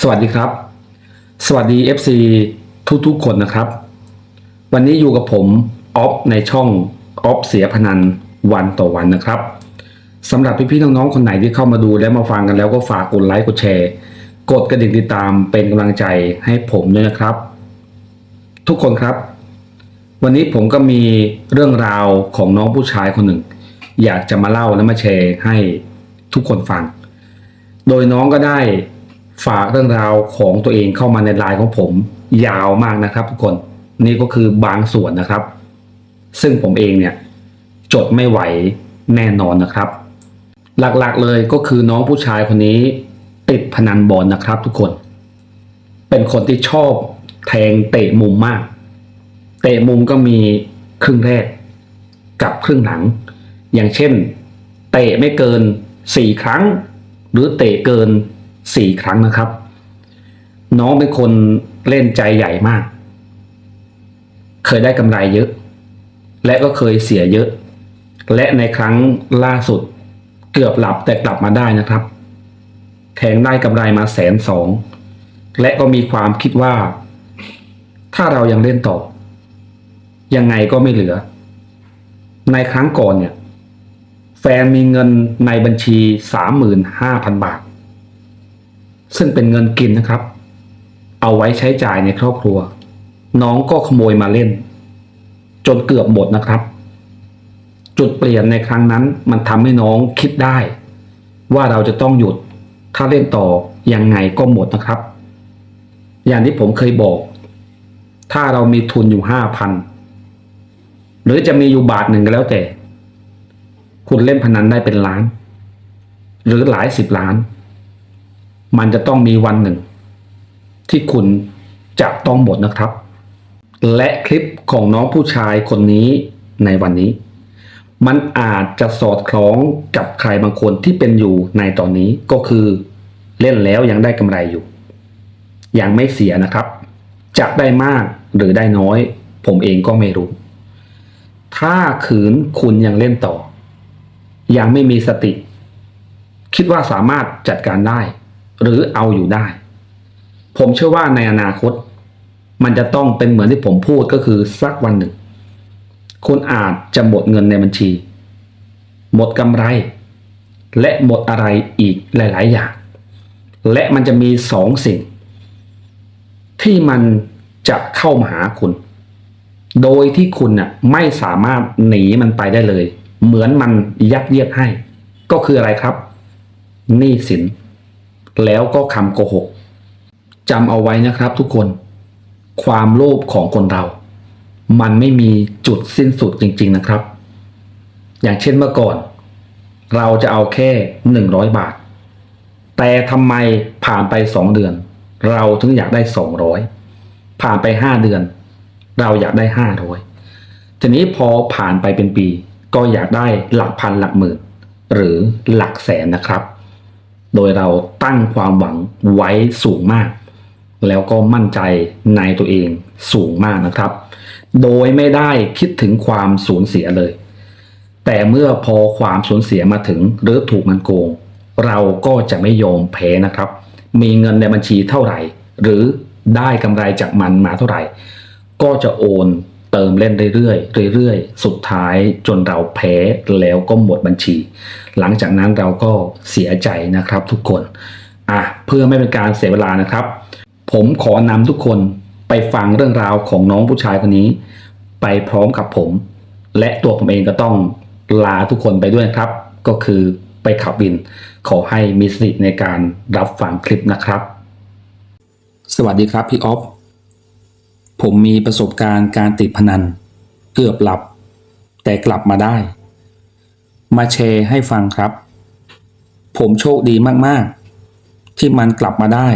สวัสดีครับ สวัสดี FC ทุกๆคนนะครับ วันนี้อยู่กับผมออฟในช่องออฟเสียพนันวันต่อวันนะครับสำหรับพี่ๆน้องๆคนไหนที่เข้ามาดูและมาฟังกันแล้วก็ฝากกดไลค์กดแชร์ กดกระดิ่งติดตามเป็นกำลังใจให้ผมด้วยนะครับ ทุกคนครับ วันนี้ผมก็มีเรื่องราวของน้องผู้ชายคนหนึ่ง อยากจะมาเล่าและมาแชร์ให้ทุกคนฟัง โดยน้องก็ได้ ฝากเรื่องราวของตัวเองเข้ามาในไลน์ของผมยาวมากนะครับ ทุกคนนี่ก็คือบางส่วนนะครับ ซึ่งผมเองเนี่ยจดไม่ไหวแน่นอนนะครับ หลักๆเลยก็คือน้องผู้ชายคนนี้ ติดพนันบอลนะครับ ทุกคน เป็นคนที่ชอบแทงเตะมุมมาก เตะมุมก็มีครึ่งแรกกับครึ่งหลัง อย่างเช่น เตะไม่เกินสี่ครั้ง หรือเตะเกิน สี่ครั้งนะครับ น้องเป็นคนเล่นใจใหญ่มาก เคยได้กำไรเยอะ และก็เคยเสียเยอะ และในครั้งล่าสุดเกือบหลับแต่กลับมาได้นะครับแทงได้กำไรมาแสนสองและก็มีความคิดว่า ถ้าเรายังเล่นต่อ ยังไงก็ไม่เหลือ ในครั้งก่อนเนี่ย แฟนมีเงินในบัญชี 35,000 บาท ซึ่งเป็นเงินกินนะครับ เอาไว้ใช้จ่ายในครอบครัว น้องก็ขโมยมาเล่น จนเกือบหมดนะครับ จุดเปลี่ยนในครั้งนั้นมันทำให้น้องคิดได้ ว่าเราจะต้องหยุดถ้าเล่นต่อยังไงก็หมดนะครับ อย่างที่ผมเคยบอก ถ้าเรามีทุนอยู่ห้าพันหรือจะมีอยู่บาทหนึ่งก็แล้วแต่ คุณเล่นพนันได้เป็นล้าน หรือหลายสิบล้าน มันจะต้องมีวันหนึ่ง ที่คุณจะต้องหมดนะครับ และคลิปของน้องผู้ชายคนนี้ในวันนี้ มันอาจจะสอดคล้องกับใครบางคนที่เป็นอยู่ในตอนนี้ก็คือเล่นแล้วยังได้กำไรอยู่ ยังไม่เสียนะครับจะได้มากหรือได้น้อย ผมเองก็ไม่รู้ ถ้าขืนคุณยังเล่นต่อ ยังไม่มีสติ คิดว่าสามารถจัดการได้ หรือเอาอยู่ได้ ผมเชื่อว่าในอนาคต มันจะต้องเป็นเหมือนที่ผมพูดก็คือสักวันหนึ่ง คุณอาจจะหมดเงินในบัญชี หมดกำไร และหมดอะไรอีกหลาย ๆ อย่าง และมันจะมีสองสิ่ง ที่มันจะเข้ามาหาคุณ โดยที่คุณน่ะไม่สามารถหนีมันไปได้เลย เหมือนมันยัดเยียดให้ ก็คืออะไรครับหนี้สิน แล้วก็คำโกหกจำเอาไว้นะครับทุกคน ความโลภของคนเรา มันไม่มีจุดสิ้นสุดจริง ๆนะครับ อย่างเช่นเมื่อก่อน เราจะเอาแค่หนึ่งร้อยบาท แต่ทำไมผ่านไปสองเดือน เราถึงอยากได้สองร้อยผ่านไปห้าเดือน เราอยากได้ห้าร้อยทีนี้พอผ่านไปเป็นปี ก็อยากได้หลักพันหลักหมื่นหรือหลักแสนนะครับ โดยเราตั้งความหวังไว้สูงมาก แล้วก็มั่นใจในตัวเองสูงมากนะครับ โดยไม่ได้คิดถึงความสูญเสียเลย แต่เมื่อพอความสูญเสียมาถึงหรือถูกมันโกง เราก็จะไม่ยอมแพ้นะครับ มีเงินในบัญชีเท่าไหร่ หรือได้กำไรจากมันมาเท่าไหร่ ก็จะโอน เติมเล่นเรื่อยๆเรื่อยๆ สุดท้ายจนเราแพ้แล้วก็หมดบัญชี หลังจากนั้นเราก็เสียใจนะครับทุกคนอะเพื่อไม่เป็นการเสียเวลานะครับ ผมขอนำทุกคนไปฟังเรื่องราวของน้องผู้ชายคนนี้ ไปพร้อมกับผม และตัวผมเองก็ต้องลาทุกคนไปด้วยครับ ก็คือไปขับวิน ขอให้มีสติในการรับฟังคลิปนะครับ สวัสดีครับพี่ออฟ ผมมีประสบการณ์การติดพนัน เกือบหลับ แต่กลับมาได้ มาแชร์ให้ฟังครับ ผมโชคดีมากๆ ที่มันกลับมาได้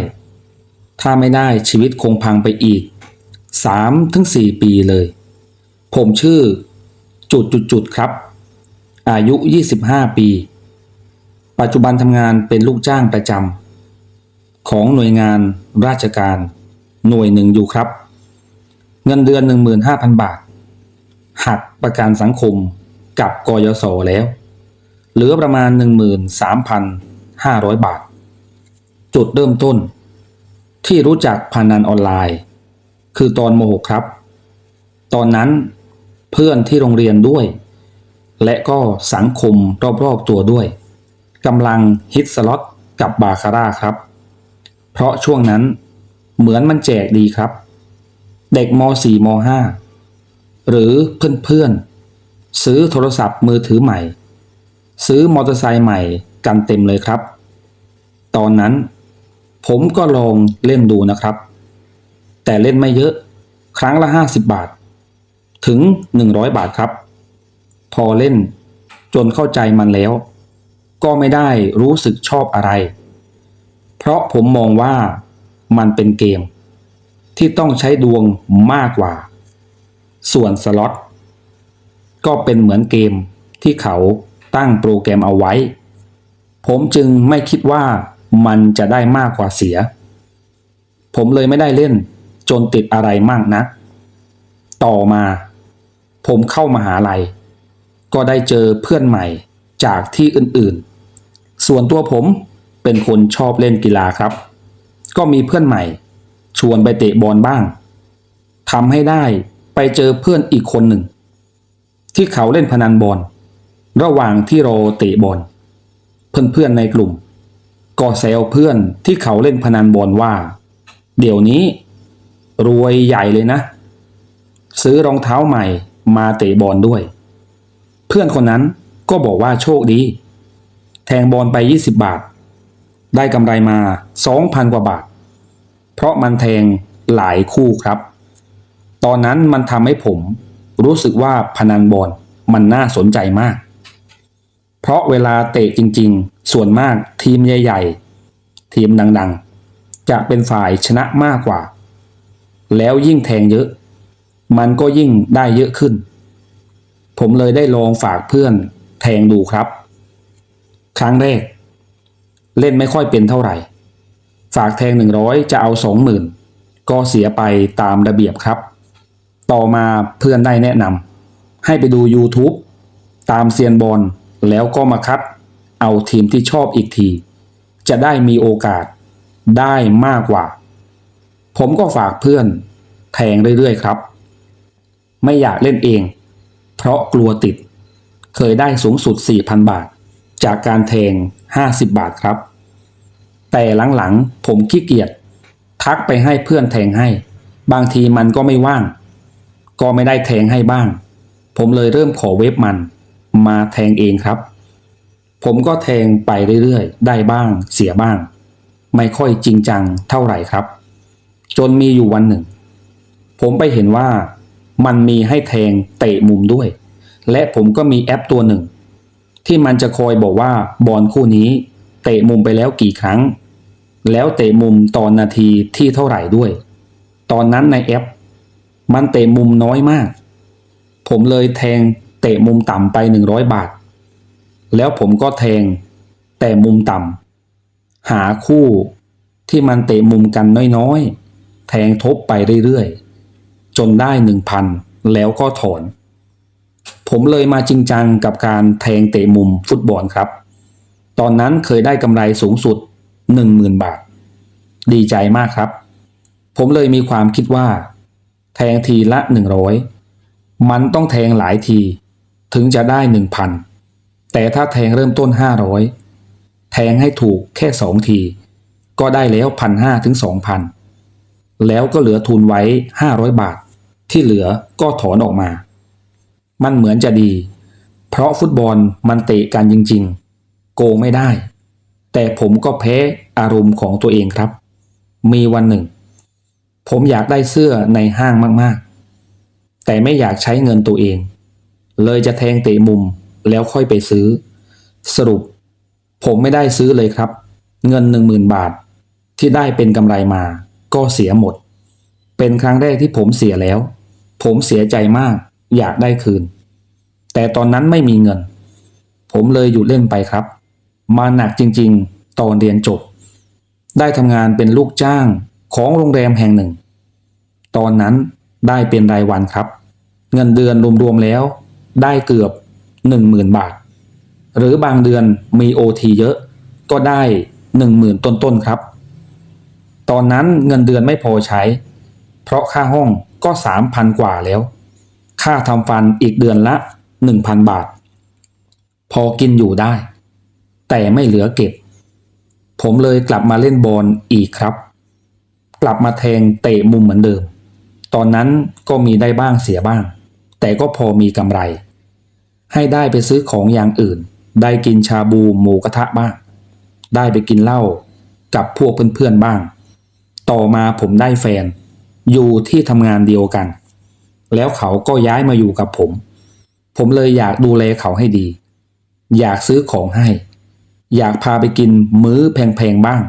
ถ้าไม่ได้ชีวิตคงพังไปอีก 3-4ถึง4ปีเลย ผมชื่อจุดจุดจุดครับ อายุ 25 ปี ปัจจุบันทำงานเป็นลูกจ้างประจำของหน่วยงานราชการ หน่วยหนึ่งอยู่ครับ เงินเดือน 15,000 บาท หักประกันสังคมกับกยศแล้ว เหลือประมาณ 13,500 บาท จุดเริ่มต้น ที่รู้จักพนันออนไลน์ คือตอนโมหกครับ ตอนนั้นเพื่อนที่โรงเรียนด้วย และก็สังคมรอบๆตัวด้วยกำลังฮิตสล็อตกับบาคาร่าครับ เพราะช่วงนั้นเหมือนมันแจกดีครับ เด็กม .4 ม .5 หรือเพื่อนๆ ซื้อโทรศัพท์มือถือใหม่ ซื้อมอเตอร์ไซค์ใหม่กันเต็มเลยครับ ตอนนั้น ผมก็ลองเล่นดูนะครับ แต่เล่นไม่เยอะ ครั้งละ 50 บาท ถึง 100 บาทครับ พอเล่นจนเข้าใจมันแล้ว ก็ไม่ได้รู้สึกชอบอะไร เพราะผมมองว่ามันเป็นเกม ที่ต้องใช้ดวงมากกว่า ส่วนสล็อตก็เป็นเหมือนเกมที่เขาตั้งโปรแกรมเอาไว้ ผมจึงไม่คิดว่ามันจะได้มากกว่าเสีย ผมเลยไม่ได้เล่นจนติดอะไรมากนัก ต่อมา ผมเข้ามาหาลัย ก็ได้เจอเพื่อนใหม่จากที่อื่นๆ ส่วนตัวผมเป็นคนชอบเล่นกีฬาครับ ก็มีเพื่อนใหม่ ชวนไปเตะบอลบ้างทำให้ได้ไปเจอเพื่อนอีกคนหนึ่ง ที่เขาเล่นพนันบอลระหว่างที่รอเตะบอลเพื่อนๆในกลุ่ม ก็แซวเพื่อนที่เขาเล่นพนันบอลว่า เดี๋ยวนี้ รวยใหญ่เลยนะ ซื้อรองเท้าใหม่มาเตะบอลด้วย เพื่อนคนนั้นก็บอกว่าโชคดี แทงบอลไป 20 บาท ได้กำไรมา 2,000 กว่าบาท เพราะมันแทงหลายคู่ครับ ตอนนั้นมันทำให้ผมรู้สึกว่าพนันบอลมันน่าสนใจมาก เพราะเวลาเตะจริงๆ ส่วนมากทีมใหญ่ๆ ทีมดังๆ จะเป็นฝ่ายชนะมากกว่า แล้วยิ่งแทงเยอะ มันก็ยิ่งได้เยอะขึ้น ผมเลยได้ลองฝากเพื่อนแทงดูครับ ครั้งแรก เล่นไม่ค่อยเป็นเท่าไหร่ ฝากแทงหนึ่งร้อยจะเอาสองหมื่นก็เสียไปตามระเบียบครับ ต่อมาเพื่อนได้แนะนำให้ไปดู YouTube ตามเซียนบอลแล้วก็มาคัด เอาทีมที่ชอบอีกที จะได้มีโอกาสได้มากกว่า ผมก็ฝากเพื่อนแทงเรื่อยๆครับ ไม่อยากเล่นเอง เพราะกลัวติด เคยได้สูงสุด 4,000 บาท จากการแทง 50 บาทครับ แต่หลังๆ ผมขี้เกียจทักไปให้เพื่อนแทงให้ บางทีมันก็ไม่ว่าง ก็ไม่ได้แทงให้บ้าง ผมเลยเริ่มขอเว็บมัน มาแทงเองครับ ผมก็แทงไปเรื่อยๆ ได้บ้าง เสียบ้าง ไม่ค่อยจริงจังเท่าไหร่ครับ จนมีอยู่วันหนึ่ง ผมไปเห็นว่ามันมีให้แทงเตะมุมด้วย และผมก็มีแอปตัวหนึ่ง ที่มันจะคอยบอกว่าบอลคู่นี้ เตะมุมไปแล้วกี่ครั้ง แล้วเตะมุมตอนนาทีที่เท่าไหร่ด้วย ตอนนั้นในแอป มันเตะมุมน้อยมาก ผมเลยแทงเตะมุมต่ำไป 100 บาท แล้วผมก็แทงแต่มุมต่ำหาคู่ที่มันเตะมุมกันน้อยๆ แทงทบไปเรื่อยๆ จนได้หนึ่งพันแล้วก็ถอน ผมเลยมาจริงจังกับการแทงเตะมุมฟุตบอลครับ ตอนนั้นเคยได้กำไรสูงสุด 10,000 บาท ดีใจมากครับ ผมเลยมีความคิดว่า แทงทีละ 100 มันต้องแทงหลายที ถึงจะได้ 1,000 แต่ถ้าแทงเริ่มต้น 500 แทงให้ถูกแค่ 2 ที ก็ได้แล้ว 1,500ถึง2,000 แล้วก็เหลือทุนไว้ 500 บาท ที่เหลือก็ถอนออกมา มันเหมือนจะดี เพราะฟุตบอลมันเตะกันจริง ๆ โกงไม่ได้ แต่ผมก็แพ้อารมณ์ของตัวเองครับ มีวันหนึ่ง ผมอยากได้เสื้อในห้างมากๆ แต่ไม่อยากใช้เงินตัวเอง เลยจะแทงเตะมุมแล้วค่อยไปซื้อ สรุป ผมไม่ได้ซื้อเลยครับ เงินหนึ่งหมื่นบาท ที่ได้เป็นกำไรมา ก็เสียหมด เป็นครั้งแรกที่ผมเสียแล้ว ผมเสียใจมาก อยากได้คืน แต่ตอนนั้นไม่มีเงิน ผมเลยหยุดเล่นไปครับ มาหนักจริงๆ ตอนเรียนจบ ได้ทำงานเป็นลูกจ้างของโรงแรมแห่งหนึ่ง ตอนนั้นได้เป็นรายวันครับ เงินเดือนรวมๆแล้ว ได้เกือบ 10,000 บาท หรือบางเดือนมีโอทีเยอะ ก็ได้ 10,000 ต้นๆครับ ตอนนั้นเงินเดือนไม่พอใช้ เพราะค่าห้องก็สามพันกว่าแล้ว ค่าทำฟันอีกเดือนละหนึ่งพันบาท พอกินอยู่ได้ แต่ไม่เหลือเก็บ ผมเลยกลับมาเล่นบอลอีกครับ กลับมาแทงเตะมุมเหมือนเดิม ตอนนั้นก็มีได้บ้างเสียบ้าง แต่ก็พอมีกำไร ให้ได้ไปซื้อของอย่างอื่น ได้กินชาบูหมูกระทะบ้าง ได้ไปกินเหล้ากับพวกเพื่อนๆบ้าง ต่อมาผมได้แฟน อยู่ที่ทำงานเดียวกัน แล้วเขาก็ย้ายมาอยู่กับผม ผมเลยอยากดูแลเขาให้ดี อยากซื้อของให้ อยากพาไปกินมื้อแพงๆบ้าง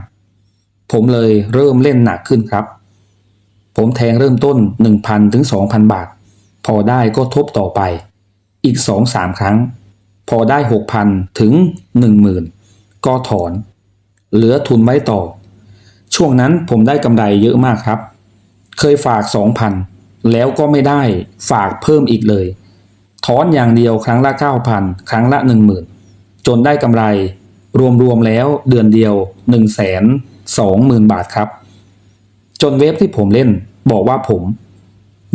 ผมเลยเริ่มเล่นหนักขึ้นครับ ผมแทงเริ่มต้น 1,000 ถึง 2,000 บาท พอได้ก็ทบต่อไป อีก 2-3 ครั้ง พอได้ 6,000 ถึง 10,000 ก็ถอน เหลือทุนไว้ต่อ ช่วงนั้นผมได้กำไรเยอะมากครับ เคยฝาก 2,000 แล้วก็ไม่ได้ฝากเพิ่มอีกเลยถอนอย่างเดียวครั้งละ 9,000 ครั้งละ 10,000 จนได้กำไร รวมๆแล้วเดือนเดียว 1 2 0 0 0 0 บาทครับ จนเว็บที่ผมเล่นบอกว่าผม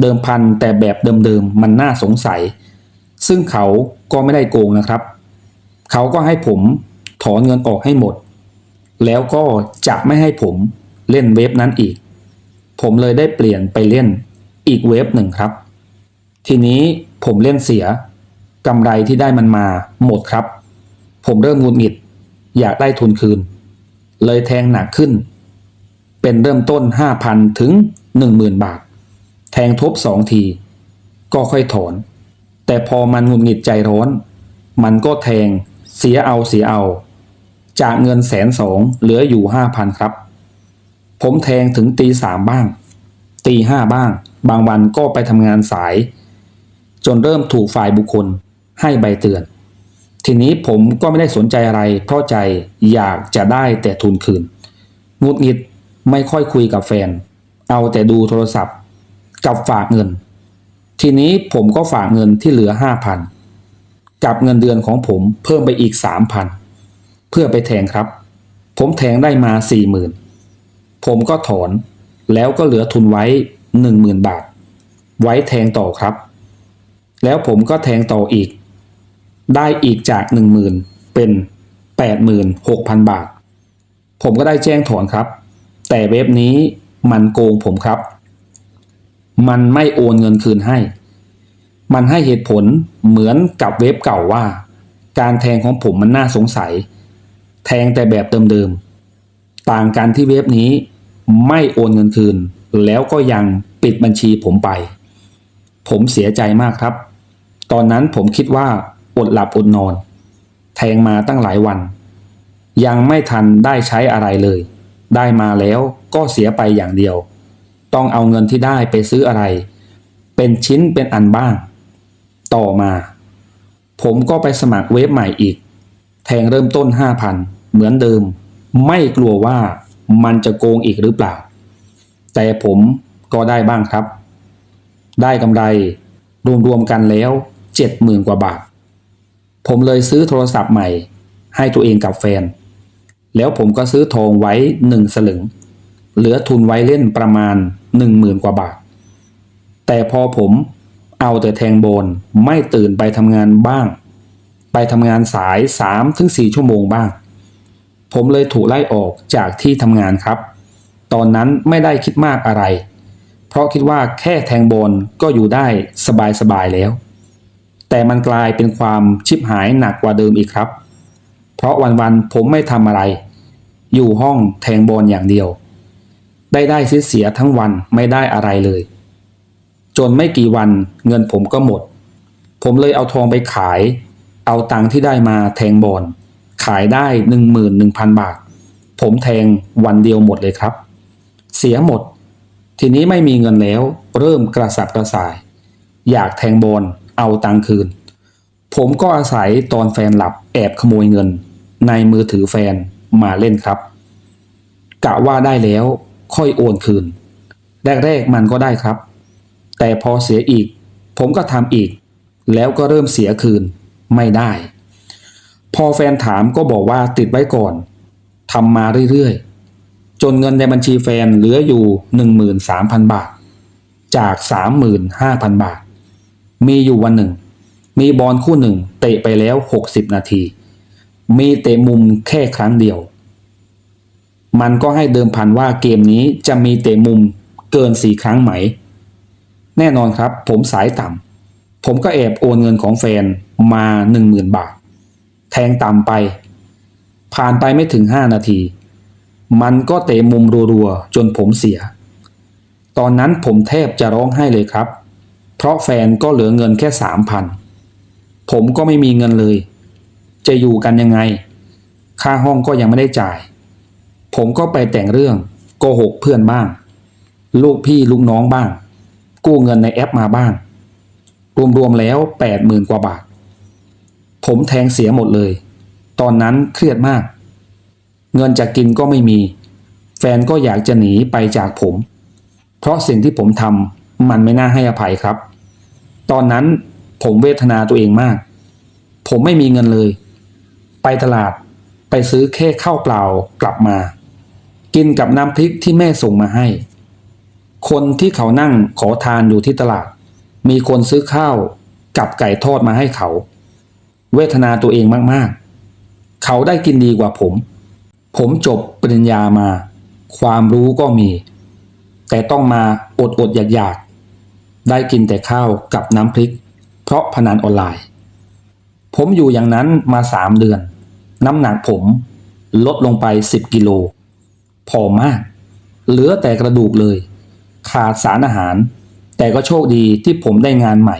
เดิมพันแต่แบบเดิมๆมันน่าสงสัย ซึ่งเขาก็ไม่ได้โกงนะครับ เขาก็ให้ผมถอนเงินออกให้หมด แล้วก็จะไม่ให้ผมเล่นเว็บนั้นอีก ผมเลยได้เปลี่ยนไปเล่นอีกเว็บหนึ่งครับ ทีนี้ผมเล่นเสียกำไรที่ได้มันมาหมดครับ ผมเริ่มหงุดหงิด อยากได้ทุนคืน เลยแทงหนักขึ้น เป็นเริ่มต้น 5,000 ถึง 10,000 บาท แทงทบสองที ก็ค่อยถอน แต่พอมันหงุดหงิดใจร้อน มันก็แทงเสียเอาเสียเอา จากเงินแสนสองเหลืออยู่ 5,000 ครับ ผมแทงถึงตีสามบ้าง ตีห้าบ้าง บางวันก็ไปทำงานสาย จนเริ่มถูกฝ่ายบุคคลให้ใบเตือน ทีนี้ผมก็ไม่ได้สนใจอะไร เพราะใจอยากจะได้แต่ทุนคืนงุดงิดไม่ค่อยคุยกับแฟน เอาแต่ดูโทรศัพท์ กับฝากเงิน ทีนี้ผมก็ฝากเงินที่เหลือ5,000กับเงินเดือนของผมเพิ่มไปอีก3,000เพื่อไปแทงครับ ผมแทงได้มา40,000ผมก็ถอนแล้วก็เหลือทุนไว้10,000บาท ไว้แทงต่อครับ แล้วผมก็แทงต่ออีก ได้อีกจาก 10,000 เป็น 86,000 บาท ผมก็ได้แจ้งถอนครับ แต่เว็บนี้มันโกงผมครับ มันไม่โอนเงินคืนให้ มันให้เหตุผลเหมือนกับเว็บเก่าว่า การแทงของผมมันน่าสงสัย แทงแต่แบบเดิมๆ ต่างกันที่เว็บนี้ไม่โอนเงินคืน แล้วก็ยังปิดบัญชีผมไป ผมเสียใจมากครับ ตอนนั้นผมคิดว่า อดหลับอดนอน แทงมาตั้งหลายวัน ยังไม่ทันได้ใช้อะไรเลย ได้มาแล้วก็เสียไปอย่างเดียว ต้องเอาเงินที่ได้ไปซื้ออะไร เป็นชิ้นเป็นอันบ้าง ต่อมา ผมก็ไปสมัครเว็บใหม่อีก แทงเริ่มต้น 5,000 เหมือนเดิม ไม่กลัวว่ามันจะโกงอีกหรือเปล่า แต่ผมก็ได้บ้างครับ ได้กำไรรวมๆกันแล้ว 70,000 กว่าบาท ผมเลยซื้อโทรศัพท์ใหม่ ให้ตัวเองกับแฟน แล้วผมก็ซื้อทองไว้หนึ่งสลึง เหลือทุนไว้เล่นประมาณ10,000กว่าบาท แต่พอผมเอาแต่แทงโบนไม่ตื่นไปทำงานบ้าง ไปทำงานสาย 3-4 ชั่วโมงบ้าง ผมเลยถูกไล่ออกจากที่ทำงานครับ ตอนนั้นไม่ได้คิดมากอะไร เพราะคิดว่าแค่แทงโบนก็อยู่ได้สบายๆแล้ว แต่มันกลายเป็นความชิบหายหนักกว่าเดิมอีกครับ เพราะวันๆผมไม่ทำอะไร อยู่ห้องแทงบอลอย่างเดียว ได้ได้เสียทั้งวันไม่ได้อะไรเลย จนไม่กี่วันเงินผมก็หมด ผมเลยเอาทองไปขาย เอาตังค์ที่ได้มาแทงบอลขายได้ 11,000 บาท ผมแทงวันเดียวหมดเลยครับ เสียหมด ทีนี้ไม่มีเงินแล้ว เริ่มกระสับกระส่าย อยากแทงบอล เอาตังคืน ผมก็อาศัยตอนแฟนหลับแอบขโมยเงิน ในมือถือแฟนมาเล่นครับ กะว่าได้แล้วค่อยโอนคืน แรกๆมันก็ได้ครับ แต่พอเสียอีก ผมก็ทำอีก แล้วก็เริ่มเสียคืนไม่ได้ พอแฟนถามก็บอกว่าติดไว้ก่อนทำมาเรื่อยๆ จนเงินในบัญชีแฟนเหลืออยู่ 13,000 บาท จาก 35,000 บาท มีอยู่วันหนึ่ง มีบอลคู่หนึ่ง เตะไปแล้ว 60 นาที มีเตะมุมแค่ครั้งเดียว มันก็ให้เดิมพันว่าเกมนี้จะมีเตะมุมเกิน4ครั้งไหม แน่นอนครับ ผมสายต่ำผมก็แอบโอนเงินของแฟนมา10,000 บาท แทงต่ำไป ผ่านไปไม่ถึง 5 นาที มันก็เตะมุมรัวๆ จนผมเสีย ตอนนั้นผมแทบจะร้องไห้เลยครับ เพราะแฟนก็เหลือเงินแค่สามพันผมก็ไม่มีเงินเลย จะอยู่กันยังไง ค่าห้องก็ยังไม่ได้จ่าย ผมก็ไปแต่งเรื่องโกหกเพื่อนบ้าง ลูกพี่ลูกน้องบ้าง กู้เงินในแอปมาบ้าง รวมๆแล้วแปดหมื่นกว่าบาท ผมแทงเสียหมดเลย ตอนนั้นเครียดมาก เงินจะกินก็ไม่มี แฟนก็อยากจะหนีไปจากผม เพราะสิ่งที่ผมทำมันไม่น่าให้อภัยครับ ตอนนั้นผมเวทนาตัวเองมาก ผมไม่มีเงินเลย ไปตลาดไปซื้อแค่ข้าวเปล่ากลับมา กินกับน้ำพริกที่แม่ส่งมาให้ คนที่เขานั่งขอทานอยู่ที่ตลาด มีคนซื้อข้าวกับไก่ทอดมาให้เขา เวทนาตัวเองมากๆ เขาได้กินดีกว่าผม ผมจบปริญญามา ความรู้ก็มี แต่ต้องมาอดอดอยากอยาก ได้กินแต่ข้าวกับน้ำพริก เพราะพนันออนไลน์ ผมอยู่อย่างนั้นมาสามเดือน น้ำหนักผมลดลงไป 10 กิโลผอมมาก เหลือแต่กระดูกเลย ขาดสารอาหาร แต่ก็โชคดีที่ผมได้งานใหม่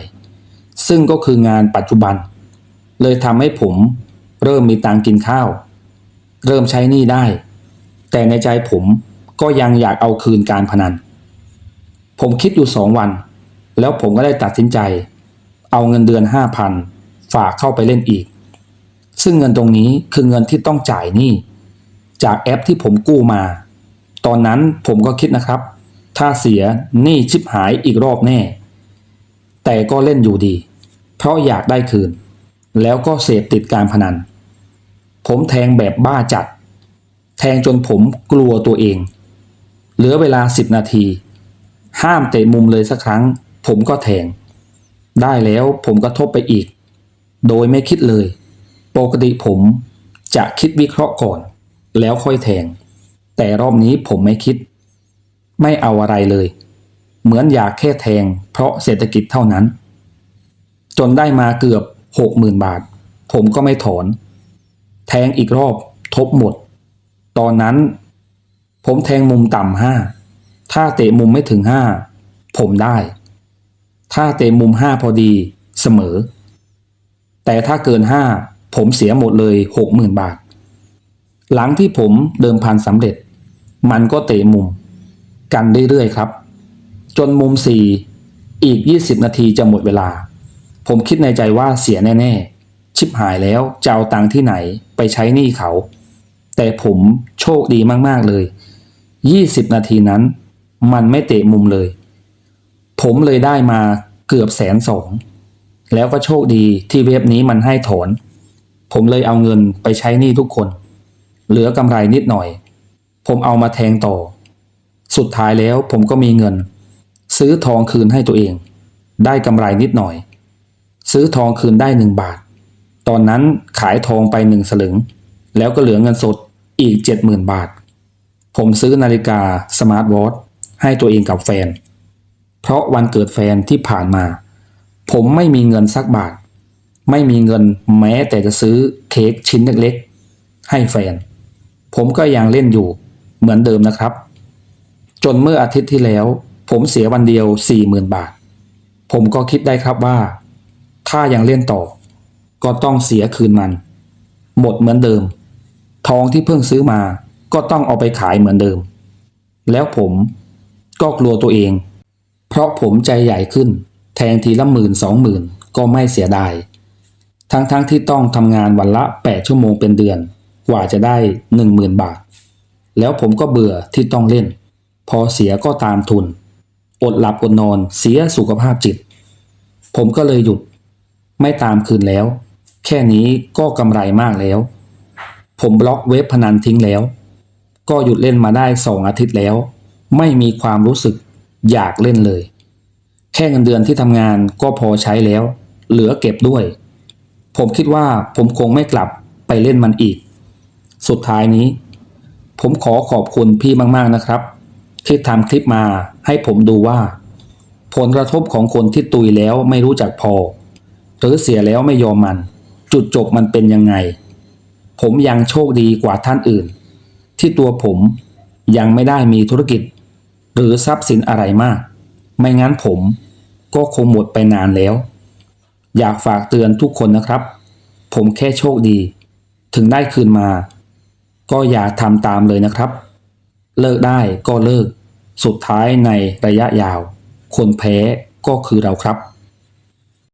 ซึ่งก็คืองานปัจจุบัน เลยทำให้ผมเริ่มมีตังกินข้าว เริ่มใช้หนี้ได้ แต่ในใจผมก็ยังอยากเอาคืนการพนัน ผมคิดอยู่สองวัน แล้วผมก็ได้ตัดสินใจ เอาเงินเดือนห้าพันฝากเข้าไปเล่นอีก ซึ่งเงินตรงนี้คือเงินที่ต้องจ่ายหนี้จากแอปที่ผมกู้มา ตอนนั้นผมก็คิดนะครับ ถ้าเสียหนี้ชิบหายอีกรอบแน่ แต่ก็เล่นอยู่ดี เพราะอยากได้คืน แล้วก็เสพติดการพนัน ผมแทงแบบบ้าจัด แทงจนผมกลัวตัวเอง เหลือเวลา 10 นาที ห้ามเตะมุมเลยสักครั้ง ผมก็แทง ได้แล้วผมก็ทบไปอีก โดยไม่คิดเลย ปกติผมจะคิดวิเคราะห์ก่อน แล้วค่อยแทง แต่รอบนี้ผมไม่คิด ไม่เอาอะไรเลย เหมือนอยากแค่แทง เพราะเศรษฐกิจเท่านั้น จนได้มาเกือบหกหมื่นบาท ผมก็ไม่ถอน แทงอีกรอบทบหมด ตอนนั้น ผมแทงมุมต่ำห้าถ้าเตะมุมไม่ถึงห้าผมได้ ถ้าเตะมุมห้าพอดีเสมอ แต่ถ้าเกินห้าผมเสียหมดเลยหกหมื่นบาท หลังที่ผมเดิมพันสำเร็จ มันก็เตะมุม กันเรื่อยๆครับ จนมุมสี่อีก 20 นาทีจะหมดเวลา ผมคิดในใจว่าเสียแน่ ๆ ชิบหายแล้วจะเอาตังค์ที่ไหนไปใช้หนี้เขา แต่ผมโชคดีมากๆเลย 20 นาทีนั้น มันไม่เตะมุมเลย ผมเลยได้มาเกือบแสนสองแล้วก็โชคดีที่เว็บนี้มันให้ถอน ผมเลยเอาเงินไปใช้หนี้ทุกคน เหลือกำไรนิดหน่อย ผมเอามาแทงต่อ สุดท้ายแล้วผมก็มีเงิน ซื้อทองคืนให้ตัวเอง ได้กำไรนิดหน่อย ซื้อทองคืนได้หนึ่งบาท ตอนนั้นขายทองไปหนึ่งสลึง แล้วก็เหลือเงินสดอีกเจ็ดหมื่นบาท ผมซื้อนาฬิกาสมาร์ทวอทให้ตัวเองกับแฟน เพราะวันเกิดแฟนที่ผ่านมา ผมไม่มีเงินสักบาท ไม่มีเงินแม้แต่จะซื้อเค้กชิ้นเล็กๆ ให้แฟน ผมก็ยังเล่นอยู่เหมือนเดิมนะครับ จนเมื่ออาทิตย์ที่แล้ว ผมเสียวันเดียว 40,000 บาท ผมก็คิดได้ครับว่า ถ้ายังเล่นต่อ ก็ต้องเสียคืนมัน หมดเหมือนเดิม ทองที่เพิ่งซื้อมาก็ต้องเอาไปขายเหมือนเดิม แล้วผมก็กลัวตัวเอง เพราะผมใจใหญ่ขึ้น แทงทีละหมื่นสองหมื่นก็ไม่เสียดาย ทั้งๆทที่ต้องทำงานวันละ 8 ชั่วโมงเป็นเดือน กว่าจะได้ 10,000 บาท แล้วผมก็เบื่อที่ต้องเล่น พอเสียก็ตามทุน อดหลับอดนอนเสียสุขภาพจิต ผมก็เลยหยุด ไม่ตามคืนแล้ว แค่นี้ก็กำไรมากแล้ว ผมบล็อกเว็บพนันทิ้งแล้ว ก็หยุดเล่นมาได้สองอาทิตย์แล้ว ไม่มีความรู้สึก อยากเล่นเลย แค่เงินเดือนที่ทำงานก็พอใช้แล้ว เหลือเก็บด้วย ผมคิดว่าผมคงไม่กลับไปเล่นมันอีก สุดท้ายนี้ ผมขอขอบคุณพี่มากๆนะครับ ที่ทำคลิปมาให้ผมดูว่า ผลกระทบของคนที่ตุยแล้วไม่รู้จักพอ หรือเสียแล้วไม่ยอมมัน จุดจบมันเป็นยังไง ผมยังโชคดีกว่าท่านอื่น ที่ตัวผมยังไม่ได้มีธุรกิจ หรือทรัพย์สินอะไรมาก ไม่งั้นผมก็คงหมดไปนานแล้ว อยากฝากเตือนทุกคนนะครับ ผมแค่โชคดี ถึงได้คืนมา ก็อย่าทำตามเลยนะครับ เลิกได้ก็เลิก สุดท้ายในระยะยาว คนแพ้ก็คือเราครับ